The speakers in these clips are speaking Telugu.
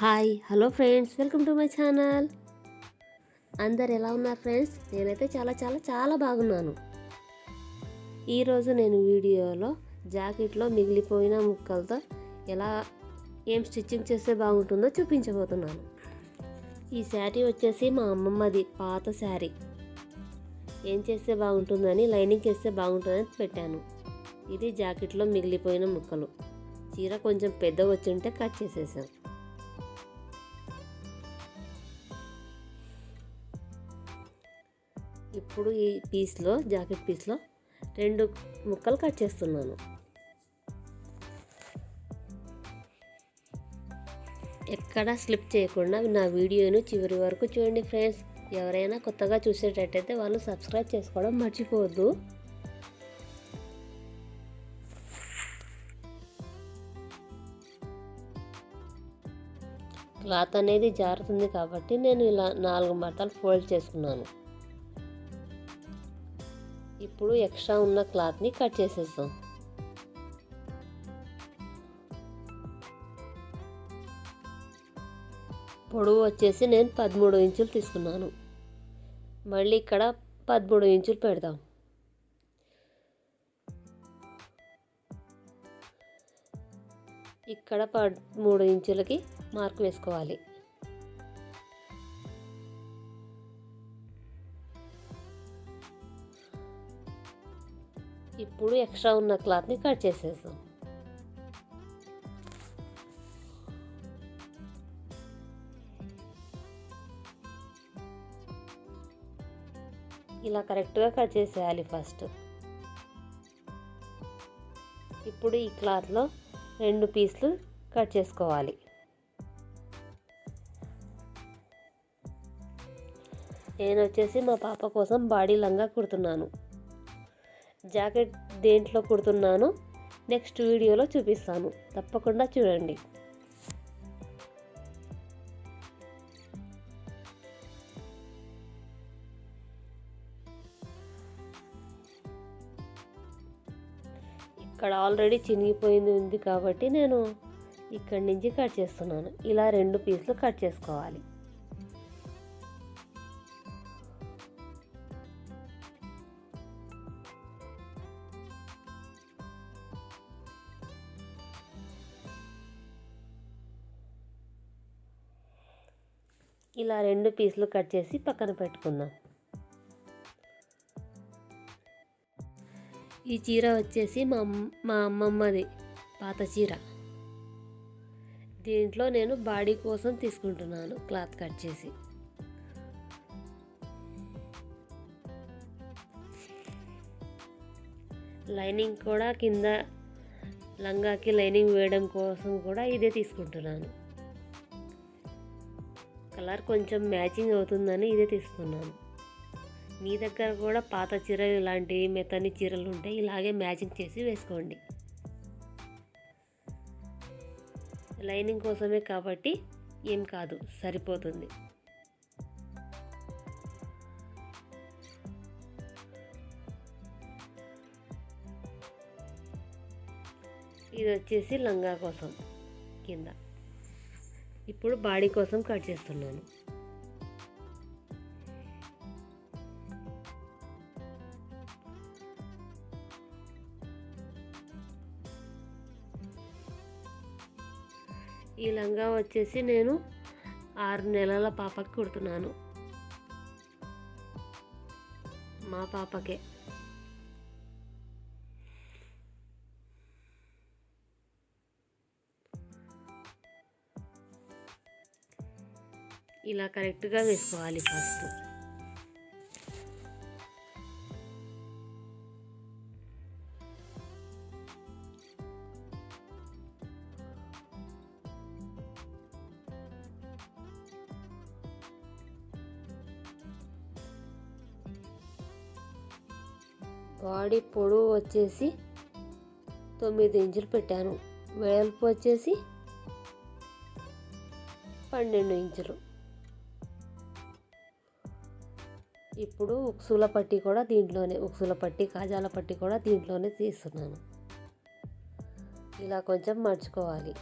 Hi hello friends welcome to my channel. అందరు ఎలా ఉన్నారు ఫ్రెండ్స్? నేనైతే చాలా చాలా చాలా బాగున్నాను. ఈరోజు నేను వీడియోలో జాకెట్లో మిగిలిపోయిన ముక్కలతో ఎలా ఏం స్టిచ్చింగ్ చేస్తే బాగుంటుందో చూపించబోతున్నాను. ఈ శారీ వచ్చేసి మా అమ్మమ్మది పాత శారీ. ఏం చేస్తే బాగుంటుందని లైనింగ్ చేస్తే బాగుంటుందని పెట్టాను. ఇది జాకెట్లో మిగిలిపోయిన ముక్కలు. చీర కొంచెం పెద్ద వచ్చి ఉంటే కట్ చేసేసాను. ఇప్పుడు ఈ పీస్లో జాకెట్ పీస్లో రెండు ముక్కలు కట్ చేస్తున్నాను. ఎక్కడా స్లిప్ చేయకుండా నా వీడియోను చివరి వరకు చూడండి ఫ్రెండ్స్. ఎవరైనా కొత్తగా చూసేటట్టయితే వాళ్ళు సబ్స్క్రైబ్ చేసుకోవడం మర్చిపోవద్దు. క్లాత్ అనేది జారుతుంది కాబట్టి నేను ఇలా నాలుగు మడతలు ఫోల్డ్ చేసుకున్నాను. ఇప్పుడు ఎక్స్ట్రా ఉన్న క్లాత్ని కట్ చేసేస్తాం పొడవు వచ్చేసి నేను పదమూడు ఇంచులు తీసుకున్నాను. మళ్ళీ ఇక్కడ పదమూడు ఇంచులు పెడదాం. ఇక్కడ పదమూడు ఇంచులకి మార్క్ వేసుకోవాలి. ఇప్పుడు ఎక్స్ట్రా ఉన్న క్లాత్ని కట్ చేసేసాం ఇలా కరెక్ట్గా కట్ చేసేయాలి ఫస్ట్. ఇప్పుడు ఈ క్లాత్లో రెండు పీసులు కట్ చేసుకోవాలి. నేను వచ్చేసి మా పాప కోసం బాడీ లంగా కుడుతున్నాను. జాకెట్ దేంట్లో కుడుతున్నానో నెక్స్ట్ వీడియోలో చూపిస్తాను. తప్పకుండా చూడండి. ఇక్కడ ఆల్రెడీ చినిగిపోయింది ఉంది కాబట్టి నేను ఇక్కడి నుంచి కట్ చేస్తున్నాను. ఇలా రెండు పీసులు కట్ చేసుకోవాలి. ఇలా రెండు పీసులు కట్ చేసి పక్కన పెట్టుకుందాం. ఈ చీర వచ్చేసి మా మా అమ్మమ్మది పాత చీర. దీంట్లో నేను బాడీ కోసం తీసుకుంటున్నాను క్లాత్ కట్ చేసి. లైనింగ్ కూడా కింద లంగాకి లైనింగ్ వేయడం కోసం కూడా ఇదే తీసుకుంటున్నాను. కలర్ కొంచెం మ్యాచింగ్ అవుతుందని ఇదే తీసుకున్నాను. మీ దగ్గర కూడా పాత చీరలు ఇలాంటి మెత్తని చీరలు ఉంటే ఇలాగే మ్యాచింగ్ చేసి వేసుకోండి. లైనింగ్ కోసమే కాబట్టి ఏం కాదు సరిపోతుంది. ఇది వచ్చేసి లంగా కోసం కింద. ఇప్పుడు బాడీ కోసం కట్ చేస్తున్నాను. ఈ లంగా వచ్చేసి నేను ఆరు నెలల పాపకి కుడుతున్నాను. మా పాపకే. ఇలా కరెక్ట్గా వేసుకోవాలి ఫస్ట్. బాడీ పొడవు వచ్చేసి తొమ్మిది ఇంచులు పెట్టాను. వెడల్పు వచ్చేసి పన్నెండు ఇంచులు. ఇప్పుడు ఉక్సుల పట్టి కూడా దీంట్లోనే ఉక్సుల పట్టి కాజాల పట్టి కూడా దీంట్లోనే తీస్తున్నాను. ఇలా కొంచెం మర్చుకోవాలి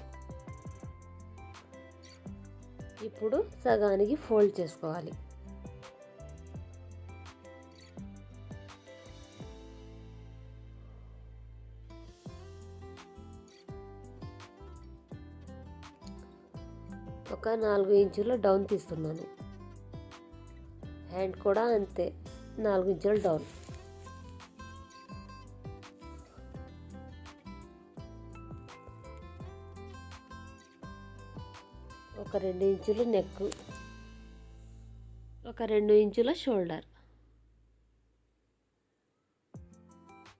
ఇప్పుడు సగానికి ఫోల్డ్ చేసుకోవాలి. ఒక నాలుగు ఇంచుల డౌన్ తీస్తున్నాను. హ్యాండ్ కూడా అంతే. నాలుగు ఇంచులు డౌన్ ఒక రెండు ఇంచులు నెక్ ఒక రెండు ఇంచుల షోల్డర్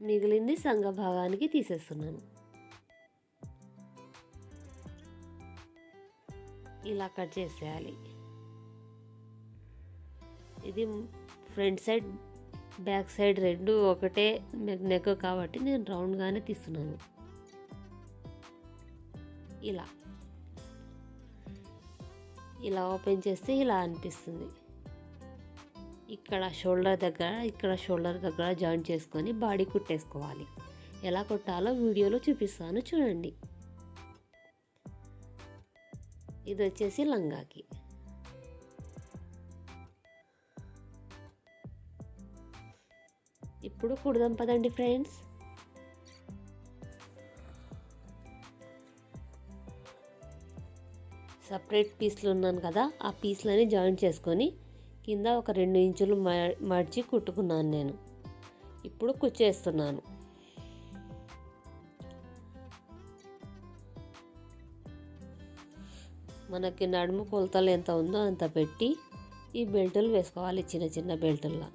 మిగిలింది సంఘ భాగానికి తీసేస్తున్నాను. ఇలా కట్ చేసేయాలి. ఇది ఫ్రంట్ సైడ్ బ్యాక్ సైడ్ రెండు ఒకటే నెక్ కాబట్టి నేను రౌండ్గానే తీస్తున్నాను. ఇలా. ఇలా ఓపెన్ చేస్తే ఇలా అనిపిస్తుంది. ఇక్కడ షోల్డర్ దగ్గర ఇక్కడ షోల్డర్ దగ్గర జాయిన్ చేసుకొని బాడీ కుట్టేసుకోవాలి. ఎలా కుట్టాలో వీడియోలో చూపిస్తాను చూడండి. ఇది వచ్చేసి లంగాకి. ఇప్పుడు కుడదాం పదండి ఫ్రెండ్స్. సపరేట్ పీస్లు ఉన్నాను కదా ఆ పీస్లని జాయింట్ చేసుకొని కింద ఒక రెండు ఇంచులు మడిచి కుట్టుకున్నాను నేను. ఇప్పుడు కుచ్చేస్తున్నాను. మనకి నడుము కొలతలు ఎంత ఉందో అంత పెట్టి ఈ బెల్టులు వేసుకోవాలి చిన్న చిన్న బెల్టుల్లో.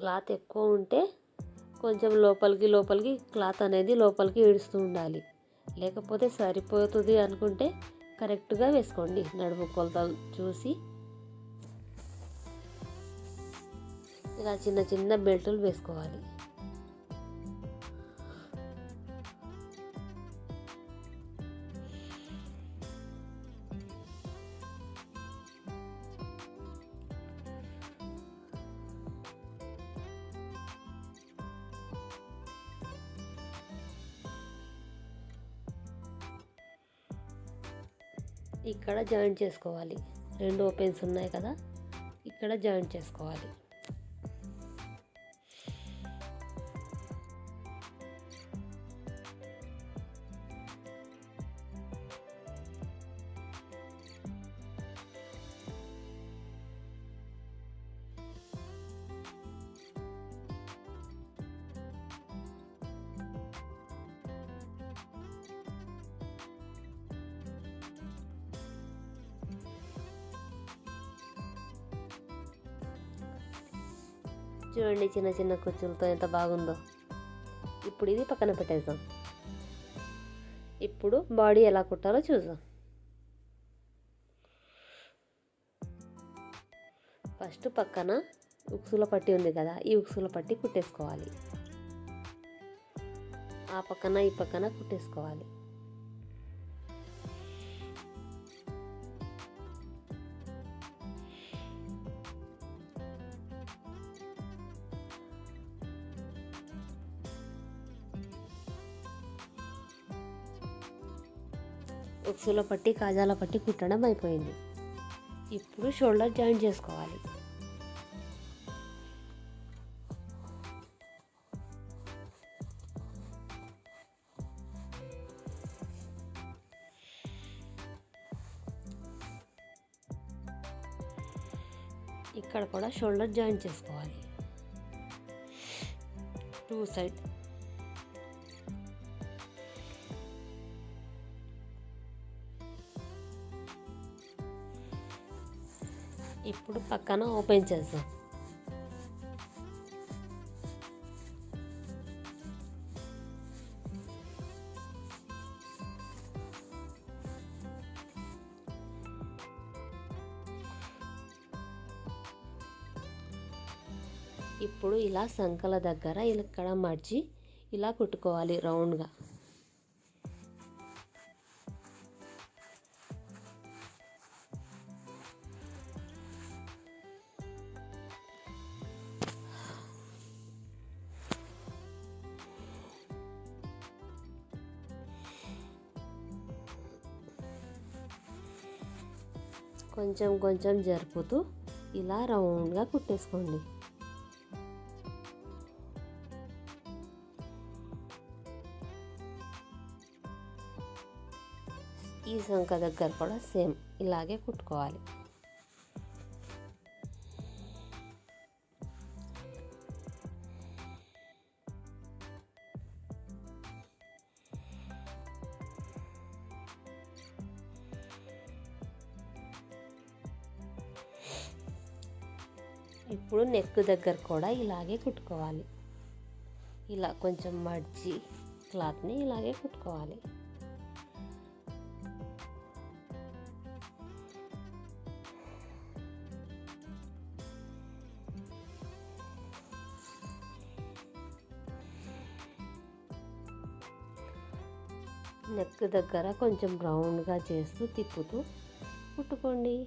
క్లాత్ ఎక్కువ ఉంటే కొంచెం లోపలికి లోపలికి క్లాత్ అనేది లోపలికి ఇడుస్తూ ఉండాలి. లేకపోతే సరిపోతుంది అనుకుంటే కరెక్ట్గా వేసుకోండి. నడుము కొలతలు చూసి ఇలా చిన్న చిన్న బెల్టులు వేసుకోవాలి. జాయింట్ చేసుకోవాలి. రెండు ఓపెన్స్ ఉన్నాయి కదా ఇక్కడ జాయింట్ చేసుకోవాలి. చూడండి చిన్న చిన్న కుచ్చులతో ఎంత బాగుందో. ఇప్పుడు ఇది పక్కన పెట్టేద్దాం. ఇప్పుడు బాడీ ఎలా కుట్టాలో చూద్దాం. ఫస్ట్ పక్కన ఉక్సుల పట్టి ఉంది కదా ఈ ఉక్సుల పట్టి కుట్టేసుకోవాలి. ఆ పక్కన ఈ పక్కన కుట్టేసుకోవాలి. ఉక్సులో పట్టి కాజాల పట్టి కుట్టడం అయిపోయింది. ఇప్పుడు షోల్డర్ జాయింట్ చేసుకోవాలి. ఇక్కడ కూడా షోల్డర్ జాయింట్ చేసుకోవాలి. టూ సైడ్ ఇప్పుడు పక్కన ఓపెన్ చేద్దాం. ఇప్పుడు ఇలా సంకల దగ్గర ఇక్కడ మర్చి ఇలా కుట్టుకోవాలి రౌండ్గా. కొంచెం కొంచెం జరుపుతూ ఇలా రౌండ్గా కుట్టేసుకోండి. ఈ సంఖ దగ్గర కూడా సేమ్ ఇలాగే కుట్టుకోవాలి. ఇప్పుడు నెక్ దగ్గర కూడా ఇలాగే కుట్టుకోవాలి. ఇలా కొంచెం మర్చి క్లాత్ని ఇలాగే కుట్టుకోవాలి. నెక్ దగ్గర కొంచెం రౌండ్గా చేస్తూ తిప్పుతూ కుట్టుకోండి.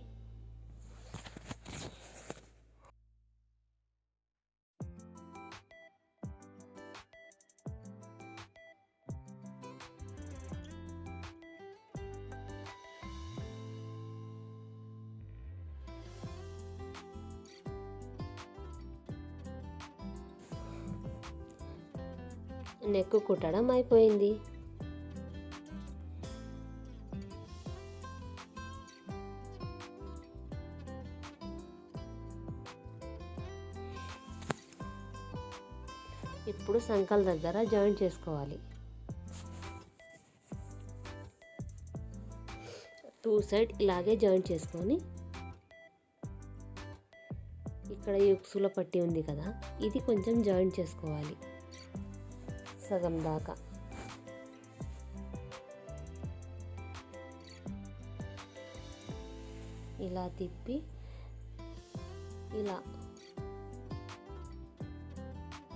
నెక్కు కుట్టడం అయిపోయింది. ఇప్పుడు సంకల దగ్గర జాయిన్ చేసుకోవాలి. టూ సైడ్ ఇలాగే జాయిన్ చేసుకొని ఇక్కడ ఈ ఉక్సుల పట్టి ఉంది కదా ఇది కొంచెం జాయిన్ చేసుకోవాలి. సగం దాకా. ఇలా తిప్పి ఇలా.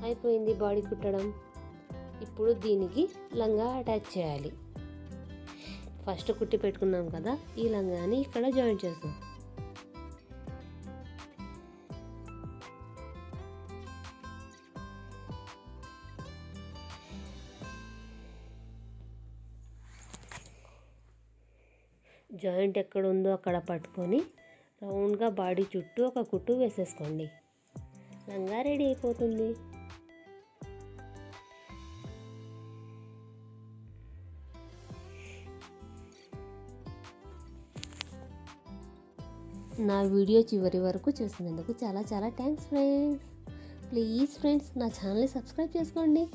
అయిపోయింది బాడీ కుట్టడం. ఇప్పుడు దీనికి లంగా అటాచ్ చేయాలి. ఫస్ట్ కుట్టి పెట్టుకున్నాం కదా ఈ లంగాని ఇక్కడ జాయిన్ చేస్తాం జాయింట్ ఎక్కడ ఉందో అక్కడ పట్టుకొని రౌండ్గా బాడీ చుట్టూ ఒక కుట్టు వేసేసుకోండి. లంగా రెడీ అయిపోతుంది. నా వీడియో చివరి వరకు చూసినందుకు చాలా చాలా థ్యాంక్స్ ఫ్రెండ్స్. ప్లీజ్ ఫ్రెండ్స్ నా ఛానల్ని సబ్స్క్రైబ్ చేసుకోండి.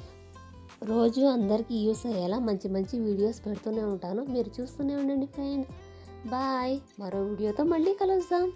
రోజు అందరికీ యూస్ అయ్యేలా మంచి మంచి వీడియోస్ పెడుతూనే ఉంటాను. మీరు చూస్తూనే ఉండండి ఫ్రెండ్స్. బాయ్. మరో వీడియోతో మళ్ళీ కలుద్దాం.